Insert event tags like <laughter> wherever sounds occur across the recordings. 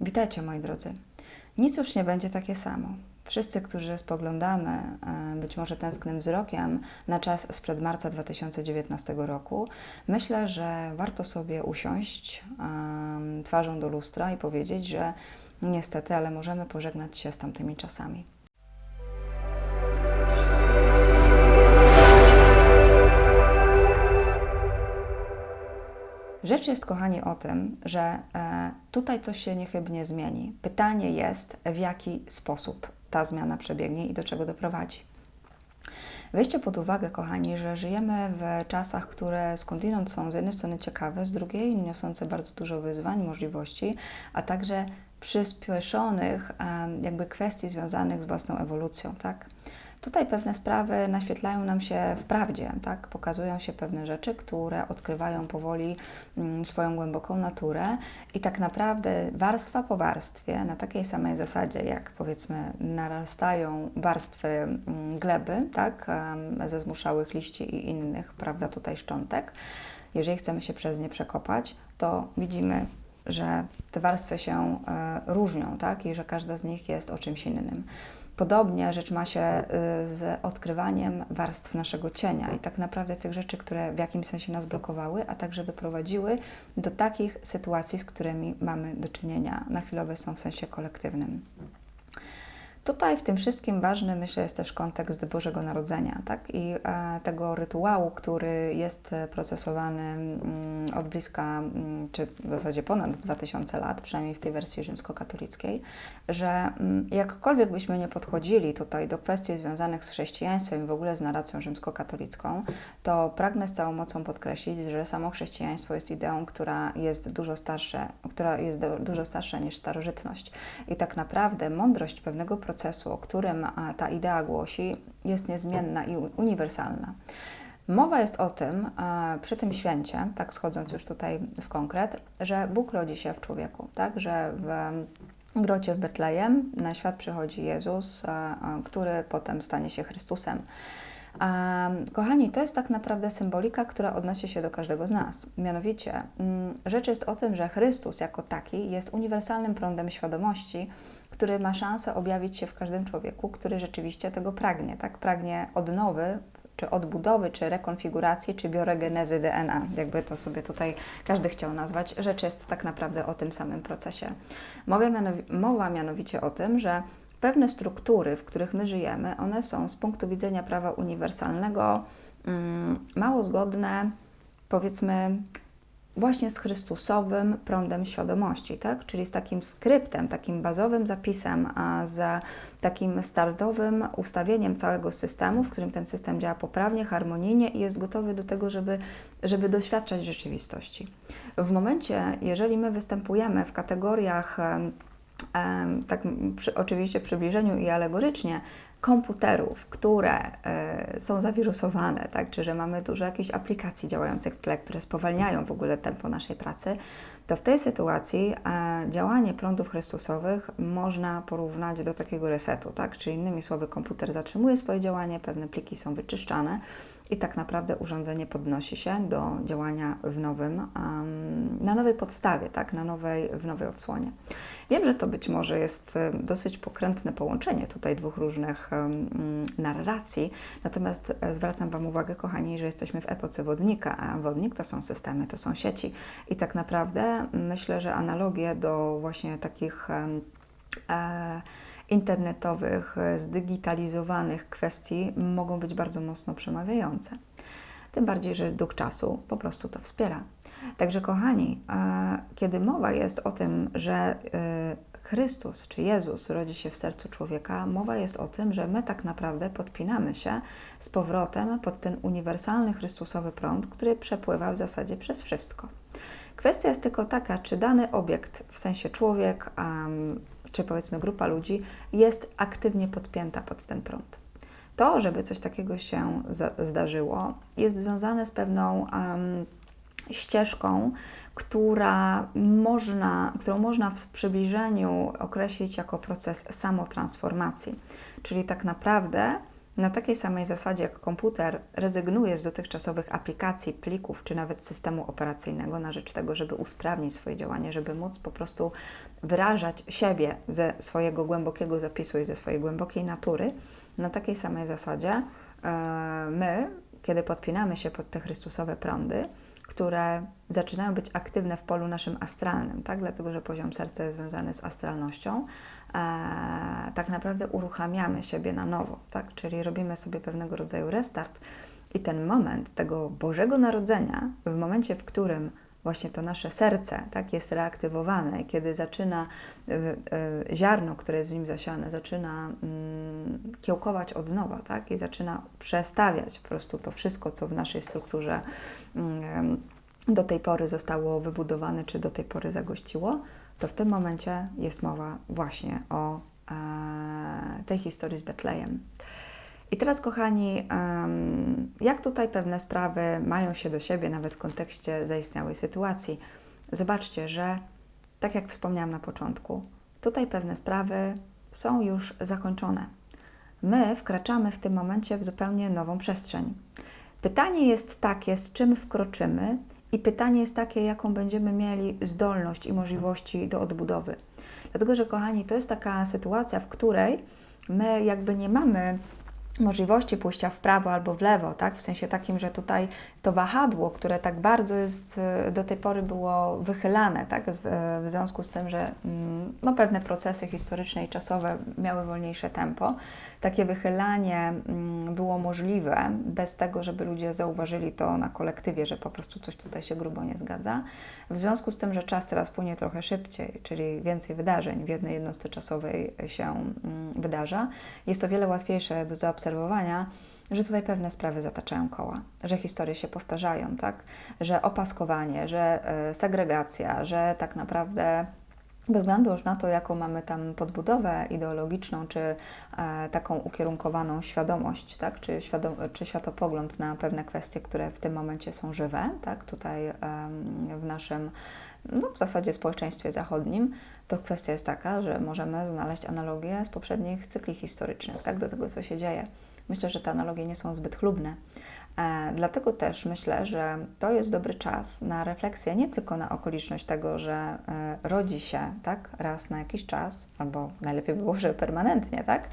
Witajcie moi drodzy. Nic już nie będzie takie samo. Wszyscy, którzy spoglądamy e, być może tęsknym wzrokiem na czas sprzed marca 2019 roku, myślę, że warto sobie usiąść um, twarzą do lustra i powiedzieć, że niestety, ale możemy pożegnać się z tamtymi czasami. Rzecz jest, kochani, o tym, że e, tutaj coś się niechybnie zmieni. Pytanie jest, w jaki sposób ta zmiana przebiegnie i do czego doprowadzi. Weźcie pod uwagę, kochani, że żyjemy w czasach, które skądinąd są z jednej strony ciekawe, z drugiej niosące bardzo dużo wyzwań, możliwości, a także przyspieszonych jakby kwestii związanych z własną ewolucją, tak? Tutaj pewne sprawy naświetlają nam się w prawdzie, tak? pokazują się pewne rzeczy, które odkrywają powoli mm, swoją głęboką naturę i tak naprawdę warstwa po warstwie, na takiej samej zasadzie, jak powiedzmy narastają warstwy mm, gleby, tak? ze zmuszałych liści i innych, prawda, tutaj szczątek, jeżeli chcemy się przez nie przekopać, to widzimy że te warstwy się e, różnią, tak? I że każda z nich jest o czymś innym. Podobnie rzecz ma się y, z odkrywaniem warstw naszego cienia i tak naprawdę tych rzeczy, które w jakimś sensie nas blokowały, a także doprowadziły do takich sytuacji, z którymi mamy do czynienia na chwilę obecną w sensie kolektywnym. Tutaj w tym wszystkim ważny, myślę, jest też kontekst Bożego Narodzenia tak? i e, tego rytuału, który jest procesowany mm, od bliska, mm, czy w zasadzie ponad 2000 lat, przynajmniej w tej wersji rzymskokatolickiej, że mm, jakkolwiek byśmy nie podchodzili tutaj do kwestii związanych z chrześcijaństwem i w ogóle z narracją rzymskokatolicką, to pragnę z całą mocą podkreślić, że samo chrześcijaństwo jest ideą, która jest dużo starsza, która jest dużo starsza niż starożytność. I tak naprawdę mądrość pewnego procesu, o którym ta idea głosi, jest niezmienna i uniwersalna. Mowa jest o tym przy tym święcie, tak schodząc już tutaj w konkret, że Bóg rodzi się w człowieku, tak, że w grocie w Betlejem na świat przychodzi Jezus, który potem stanie się Chrystusem. Kochani, to jest tak naprawdę symbolika, która odnosi się do każdego z nas. Mianowicie, mm, rzecz jest o tym, że Chrystus jako taki jest uniwersalnym prądem świadomości, który ma szansę objawić się w każdym człowieku, który rzeczywiście tego pragnie, tak? Pragnie odnowy, czy odbudowy, czy rekonfiguracji, czy bioregenezy DNA, jakby to sobie tutaj każdy chciał nazwać. Rzecz jest tak naprawdę o tym samym procesie. Mowa, mowa mianowicie o tym, że pewne struktury, w których my żyjemy, one są z punktu widzenia prawa uniwersalnego mm, mało zgodne, powiedzmy, właśnie z Chrystusowym prądem świadomości, tak? czyli z takim skryptem, takim bazowym zapisem, a z takim startowym ustawieniem całego systemu, w którym ten system działa poprawnie, harmonijnie i jest gotowy do tego, żeby, żeby doświadczać rzeczywistości. W momencie, jeżeli my występujemy w kategoriach tak przy, oczywiście w przybliżeniu i alegorycznie, komputerów, które y, są zawirusowane, tak, czy że mamy dużo jakichś aplikacji działających w tle, które spowalniają w ogóle tempo naszej pracy, to w tej sytuacji e, działanie prądów chrystusowych można porównać do takiego resetu, tak? Czyli innymi słowy, komputer zatrzymuje swoje działanie, pewne pliki są wyczyszczane i tak naprawdę urządzenie podnosi się do działania w nowym, na nowej podstawie, tak? Na nowej, w nowej odsłonie. Wiem, że to być może jest e, dosyć pokrętne połączenie tutaj dwóch różnych um, narracji, natomiast e, zwracam Wam uwagę, kochani, że jesteśmy w epoce wodnika, a wodnik to są systemy, to są sieci i tak naprawdę myślę, że analogie do właśnie takich e, internetowych, zdigitalizowanych kwestii mogą być bardzo mocno przemawiające. Tym bardziej, że duch czasu po prostu to wspiera. Także, kochani, e, kiedy mowa jest o tym, że e, Chrystus czy Jezus rodzi się w sercu człowieka, mowa jest o tym, że my tak naprawdę podpinamy się z powrotem pod ten uniwersalny Chrystusowy prąd, który przepływa w zasadzie przez wszystko. Kwestia jest tylko taka, czy dany obiekt, w sensie człowiek, czy powiedzmy grupa ludzi, jest aktywnie podpięta pod ten prąd. To, żeby coś takiego się zdarzyło, jest związane z pewną um, ścieżką, która można, którą można w przybliżeniu określić jako proces samotransformacji. Czyli tak naprawdę Na takiej samej zasadzie jak komputer rezygnuje z dotychczasowych aplikacji, plików czy nawet systemu operacyjnego na rzecz tego, żeby usprawnić swoje działanie, żeby móc po prostu wyrażać siebie ze swojego głębokiego zapisu i ze swojej głębokiej natury, na takiej samej zasadzie e, my, kiedy podpinamy się pod te Chrystusowe prądy, które zaczynają być aktywne w polu naszym astralnym, tak? dlatego że poziom serca jest związany z astralnością, e, tak naprawdę uruchamiamy siebie na nowo, tak? czyli robimy sobie pewnego rodzaju restart i ten moment tego Bożego Narodzenia, w momencie, w którym właśnie to nasze serce tak, jest reaktywowane, kiedy zaczyna y, y, ziarno, które jest w nim zasiane, zaczyna y, kiełkować od nowa tak, i zaczyna przestawiać po prostu to wszystko, co w naszej strukturze mm, do tej pory zostało wybudowane, czy do tej pory zagościło, to w tym momencie jest mowa właśnie o e, tej historii z Betlejem. I teraz, kochani, jak tutaj pewne sprawy mają się do siebie, nawet w kontekście zaistniałej sytuacji? Zobaczcie, że tak jak wspomniałam na początku, tutaj pewne sprawy są już zakończone. My wkraczamy w tym momencie w zupełnie nową przestrzeń. Pytanie jest takie, z czym wkroczymy, i pytanie jest takie, jaką będziemy mieli zdolność i możliwości do odbudowy. Dlatego, że kochani, to jest taka sytuacja, w której my jakby nie mamy możliwości pójścia w prawo albo w lewo, tak? W sensie takim, że tutaj to wahadło, które tak bardzo jest e, do tej pory było wychylane, tak? W związku z tym, że mm, no, pewne procesy historyczne i czasowe miały wolniejsze tempo, takie wychylanie mm, było możliwe bez tego, żeby ludzie zauważyli to na kolektywie, że po prostu coś tutaj się grubo nie zgadza. W związku z tym, że czas teraz płynie trochę szybciej, czyli więcej wydarzeń w jednej jednostce czasowej się mm, wydarza, jest to wiele łatwiejsze do zaobserwowania że tutaj pewne sprawy zataczają koła, że historie się powtarzają, tak? Że opaskowanie, że e, segregacja, że tak naprawdę bez względu już na to, jaką mamy tam podbudowę ideologiczną, czy e, taką ukierunkowaną świadomość, tak? czy, świadom czy światopogląd na pewne kwestie, które w tym momencie są żywe, tak? tutaj e, w naszym no, w zasadzie społeczeństwie zachodnim, to kwestia jest taka, że możemy znaleźć analogię z poprzednich cykli historycznych, tak? do tego, co się dzieje. Myślę, że te analogie nie są zbyt chlubne. E, dlatego też myślę, że to jest dobry czas na refleksję, nie tylko na okoliczność tego, że e, rodzi się tak, raz na jakiś czas, albo najlepiej by było, że permanentnie, tak,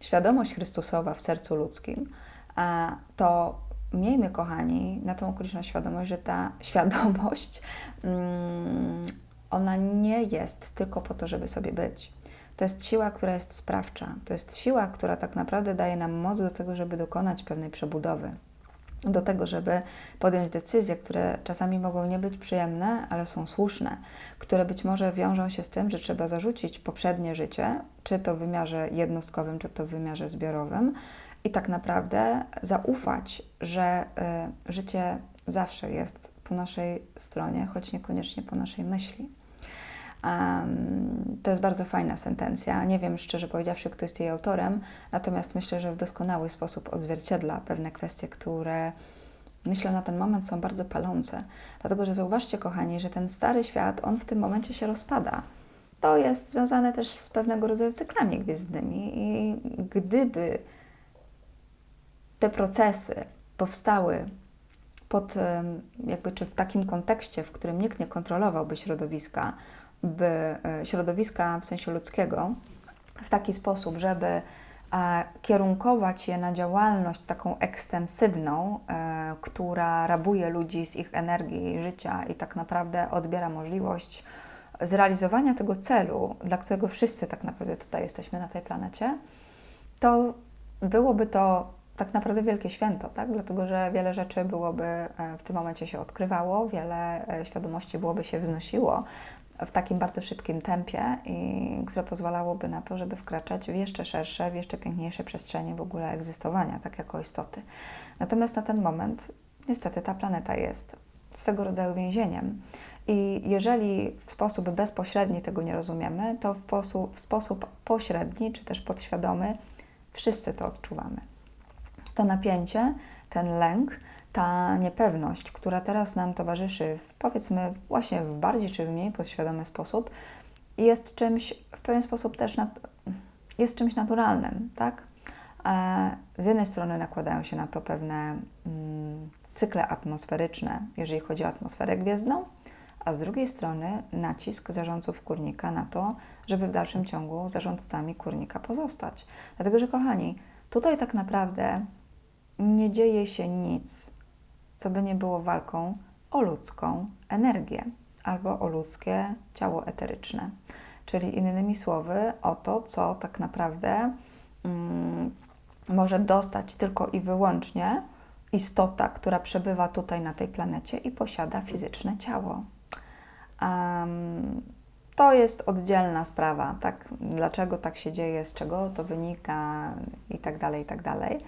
świadomość Chrystusowa w sercu ludzkim, e, to miejmy, kochani, na tą okoliczność świadomość, że ta <laughs> świadomość, mm, ona nie jest tylko po to, żeby sobie być. To jest siła, która jest sprawcza. To jest siła, która tak naprawdę daje nam moc do tego, żeby dokonać pewnej przebudowy. Do tego, żeby podjąć decyzje, które czasami mogą nie być przyjemne, ale są słuszne, które być może wiążą się z tym, że trzeba zarzucić poprzednie życie, czy to w wymiarze jednostkowym, czy to w wymiarze zbiorowym, i tak naprawdę zaufać, że y, życie zawsze jest po naszej stronie, choć niekoniecznie po naszej myśli. Um, to jest bardzo fajna sentencja. Nie wiem, szczerze powiedziawszy, kto jest jej autorem, natomiast myślę, że w doskonały sposób odzwierciedla pewne kwestie, które myślę na ten moment są bardzo palące. Dlatego, że zauważcie, kochani, że ten stary świat, on w tym momencie się rozpada. To jest związane też z pewnego rodzaju cyklami gwiezdnymi i gdyby te procesy powstały pod, jakby, czy w takim kontekście, w którym nikt nie kontrolowałby środowiska, by e, środowiska w sensie ludzkiego w taki sposób, żeby e, kierunkować je na działalność taką ekstensywną, e, która rabuje ludzi z ich energii, życia i tak naprawdę odbiera możliwość zrealizowania tego celu, dla którego wszyscy tak naprawdę tutaj jesteśmy na tej planecie, to byłoby to tak naprawdę wielkie święto, tak? dlatego że wiele rzeczy byłoby w tym momencie się odkrywało, wiele świadomości byłoby się wznosiło, w takim bardzo szybkim tempie, i, które pozwalałoby na to, żeby wkraczać w jeszcze szersze, w jeszcze piękniejsze przestrzenie w ogóle egzystowania, tak jako istoty. Natomiast na ten moment, niestety, ta planeta jest swego rodzaju więzieniem. I jeżeli w sposób bezpośredni tego nie rozumiemy, to w sposób, w sposób pośredni, czy też podświadomy, wszyscy to odczuwamy. To napięcie, ten lęk, ta niepewność, która teraz nam towarzyszy, powiedzmy właśnie w bardziej czy w mniej podświadomy sposób, jest czymś w pewien sposób też nat- jest czymś naturalnym, tak? E, z jednej strony nakładają się na to pewne mm, cykle atmosferyczne, jeżeli chodzi o atmosferę gwiezdną, a z drugiej strony nacisk zarządców kurnika na to, żeby w dalszym ciągu zarządcami kurnika pozostać. Dlatego, że kochani, tutaj tak naprawdę nie dzieje się nic, co by nie było walką o ludzką energię albo o ludzkie ciało eteryczne. Czyli innymi słowy, o to, co tak naprawdę mm, może dostać tylko i wyłącznie istota, która przebywa tutaj na tej planecie i posiada fizyczne ciało. Um, to jest oddzielna sprawa, tak? Dlaczego tak się dzieje, z czego to wynika i tak dalej, i tak dalej.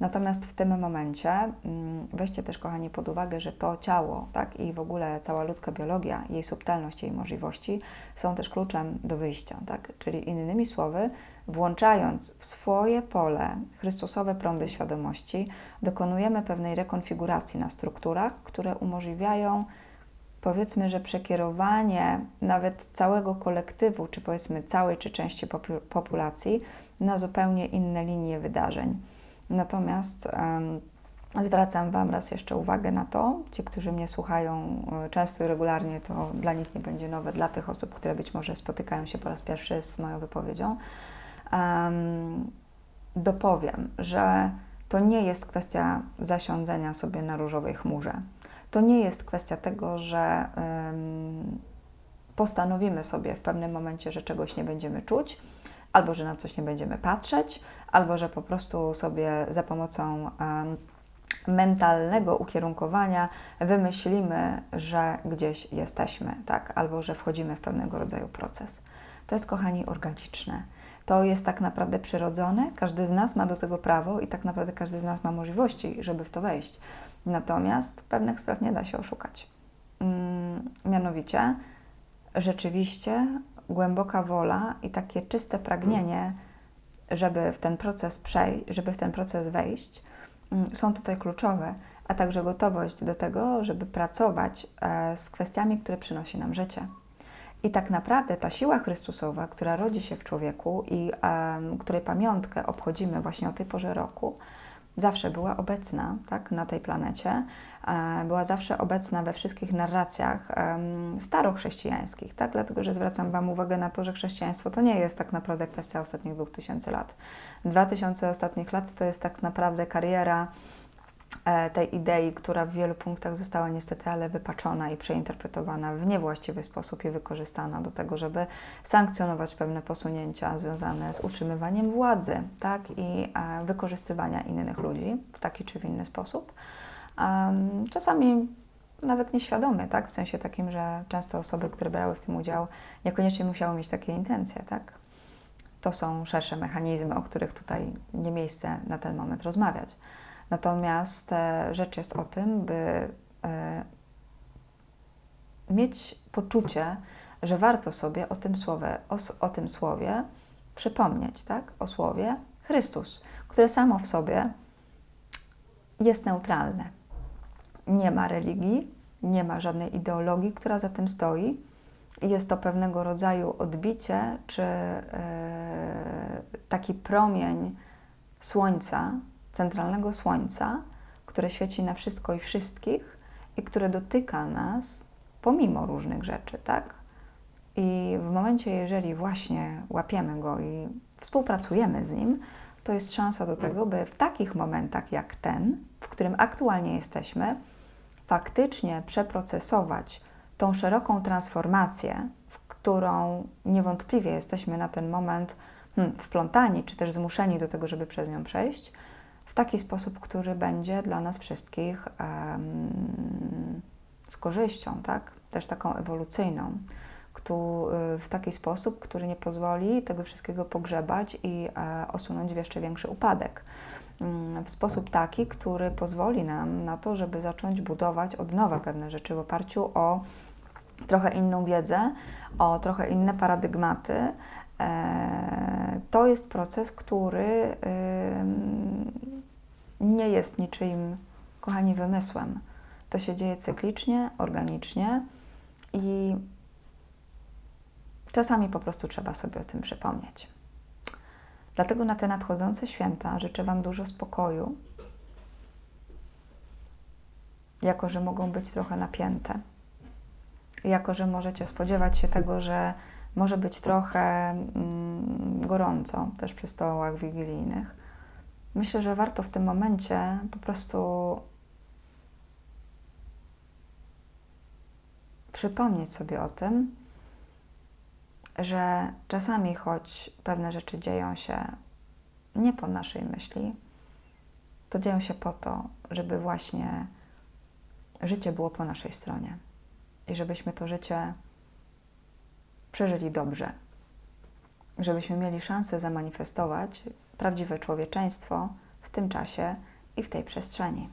Natomiast w tym momencie mm, weźcie też, kochani, pod uwagę, że to ciało, tak, i w ogóle cała ludzka biologia, jej subtelność, jej możliwości są też kluczem do wyjścia, tak? Czyli innymi słowy, włączając w swoje pole Chrystusowe prądy świadomości, dokonujemy pewnej rekonfiguracji na strukturach, które umożliwiają powiedzmy, że przekierowanie nawet całego kolektywu, czy powiedzmy całej czy części populacji na zupełnie inne linie wydarzeń. Natomiast zwracam Wam raz jeszcze uwagę na to, ci, którzy mnie słuchają e, często i regularnie, to dla nich nie będzie nowe, dla tych osób, które być może spotykają się po raz pierwszy z moją wypowiedzią, um, dopowiem, że to nie jest kwestia zasiądzenia sobie na różowej chmurze. To nie jest kwestia tego, że um, postanowimy sobie w pewnym momencie, że czegoś nie będziemy czuć, albo że na coś nie będziemy patrzeć, albo że po prostu sobie za pomocą mentalnego ukierunkowania wymyślimy, że gdzieś jesteśmy, tak? albo że wchodzimy w pewnego rodzaju proces. To jest, kochani, organiczne. To jest tak naprawdę przyrodzone, każdy z nas ma do tego prawo i tak naprawdę każdy z nas ma możliwości, żeby w to wejść. Natomiast pewnych spraw nie da się oszukać. Mm, mianowicie, rzeczywiście głęboka wola i takie czyste pragnienie, żeby w ten proces przejść, żeby w ten proces wejść, mm, są tutaj kluczowe, a także gotowość do tego, żeby pracować e, z kwestiami, które przynosi nam życie. I tak naprawdę ta siła Chrystusowa, która rodzi się w człowieku i której pamiątkę obchodzimy właśnie o tej porze roku, zawsze była obecna tak, na tej planecie, e, była zawsze obecna we wszystkich narracjach starochrześcijańskich, tak? dlatego że zwracam Wam uwagę na to, że chrześcijaństwo to nie jest tak naprawdę kwestia ostatnich dwóch tysięcy lat. Dwa tysiące ostatnich lat to jest tak naprawdę kariera tej idei, która w wielu punktach została niestety ale wypaczona i przeinterpretowana w niewłaściwy sposób i wykorzystana do tego, żeby sankcjonować pewne posunięcia związane z utrzymywaniem władzy tak? i e, wykorzystywania innych ludzi w taki czy w inny sposób. Czasami nawet nieświadomie, tak? w sensie takim, że często osoby, które brały w tym udział, niekoniecznie musiały mieć takie intencje. Tak? To są szersze mechanizmy, o których tutaj nie miejsce na ten moment rozmawiać. Natomiast e, rzecz jest o tym, by e, mieć poczucie, że warto sobie o tym słowie, o, o tym słowie przypomnieć, tak? O słowie Chrystus, które samo w sobie jest neutralne. Nie ma religii, nie ma żadnej ideologii, która za tym stoi. Jest to pewnego rodzaju odbicie, czy yy, taki promień słońca, centralnego Słońca, które świeci na wszystko i wszystkich i które dotyka nas pomimo różnych rzeczy, tak? I w momencie, jeżeli właśnie łapiemy go i współpracujemy z nim, to jest szansa do tego, by w takich momentach jak ten, w którym aktualnie jesteśmy, faktycznie przeprocesować tą szeroką transformację, w którą niewątpliwie jesteśmy na ten moment hmm, wplątani, czy też zmuszeni do tego, żeby przez nią przejść, taki sposób, który będzie dla nas wszystkich um, z korzyścią, tak? Też taką ewolucyjną, który, w taki sposób, który nie pozwoli tego wszystkiego pogrzebać i e, osunąć w jeszcze większy upadek. Um, w sposób taki, który pozwoli nam na to, żeby zacząć budować od nowa pewne rzeczy w oparciu o trochę inną wiedzę, o trochę inne paradygmaty. E, to jest proces, który nie jest niczyim, kochani, wymysłem. To się dzieje cyklicznie, organicznie i czasami po prostu trzeba sobie o tym przypomnieć. Dlatego na te nadchodzące święta życzę Wam dużo spokoju, jako że mogą być trochę napięte, jako że możecie spodziewać się tego, że może być trochę mm, gorąco też przy stołach wigilijnych. Myślę, że warto w tym momencie po prostu przypomnieć sobie o tym, że czasami, choć pewne rzeczy dzieją się nie po naszej myśli, to dzieją się po to, żeby właśnie życie było po naszej stronie i żebyśmy to życie przeżyli dobrze, żebyśmy mieli szansę zamanifestować prawdziwe człowieczeństwo w tym czasie i w tej przestrzeni.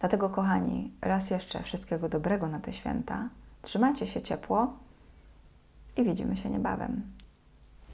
Dlatego, kochani, raz jeszcze wszystkiego dobrego na te święta. Trzymajcie się ciepło i widzimy się niebawem.